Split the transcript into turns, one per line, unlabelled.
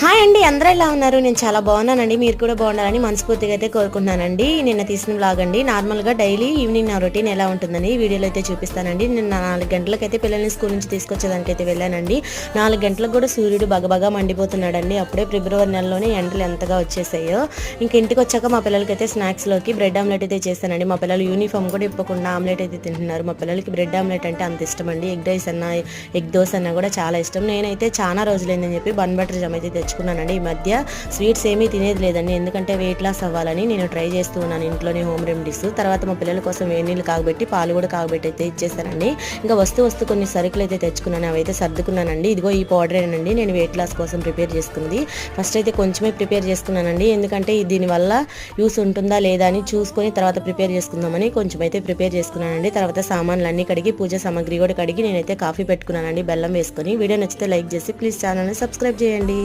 Hi అండి అందరూ ఎలా ఉన్నారు? నేను చాలా బాగున్నానండి మీరు కూడా బాగున్నారని మనస్ఫూర్తిగా అయితే కోరుకుంటున్నానండి. నిన్న తీసిన వ్లాగ్ అండి నార్మల్గా డైలీ ఈవినింగ్ నా రొటీన్ ఎలా ఉంటుందని వీడియోలో అయితే చూపిస్తానండి. నిన్న నాలుగు గంటలకైతే పిల్లల్ని స్కూల్ నుంచి తీసుకొచ్చేదానికి అయితే వెళ్ళానండి. నాలుగు గంటలకు కూడా సూర్యుడు బగబగా మండిపోతున్నాడండి. అప్పుడే ఫిబ్రవరి నెలలోనే ఎండలు ఎంతగా వచ్చేసాయో. ఇంక ఇంటికి వచ్చాక మా పిల్లలకైతే స్నాక్స్లోకి బ్రెడ్ ఆమ్లెట్ అయితే చేస్తానండి. మా పిల్లలు యూనిఫామ్ కూడా ఇప్పకుండా ఆమ్లెట్ అయితే తింటున్నారు. మా పిల్లలకి బ్రెడ్ ఆమ్లెట్ అంటే అంత ఇష్టం అండి ఎగ్ రైస్ అన్న ఎగ్ దోశ అన్న కూడా చాలా ఇష్టం. నేనైతే చాలా రోజులైందని చెప్పి బన్ బటర్ జమ్ అయితే తెచ్చుకున్నానండి. ఈ మధ్య స్వీట్స్ ఏమీ తినేది లేదండి. ఎందుకంటే వెయిట్ లాస్ అవ్వాలని నేను ట్రై చేస్తూ ఉన్నాను ఇంట్లోనే హోమ్ రెమెడీస్ తర్వాత మా పిల్లల కోసం వేడి నీళ్ళు కాగబెట్టి పాలు కూడా కాగబెట్టి అయితే ఇచ్చేసానండి ఇంకా వస్తూ వస్తూ కొన్ని సరుకులు అయితే తెచ్చుకున్నాను. అవైతే సర్దుకున్నానండి. ఇదిగో ఈ పౌడరేనండి నేను వెయిట్ లాస్ కోసం ప్రిపేర్ చేసుకున్నది ఫస్ట్ అయితే కొంచెమే ప్రిపేర్ చేసుకున్నానండి. ఎందుకంటే దీనివల్ల యూస్ ఉంటుందా లేదా అని చూసుకొని తర్వాత ప్రిపేర్ చేసుకుందామని కొంచెం అయితే ప్రిపేర్ చేసుకున్నానండి. తర్వాత సామాన్లు అన్ని కడిగి పూజ సామాగ్రి కూడా కడిగి నేనైతే కాఫీ పెట్టుకున్నానండి. బెల్లం వేసుకొని. వీడియో నచ్చితే లైక్ చేసి ప్లీజ్ ఛానల్ని సబ్స్క్రైబ్ చేయండి.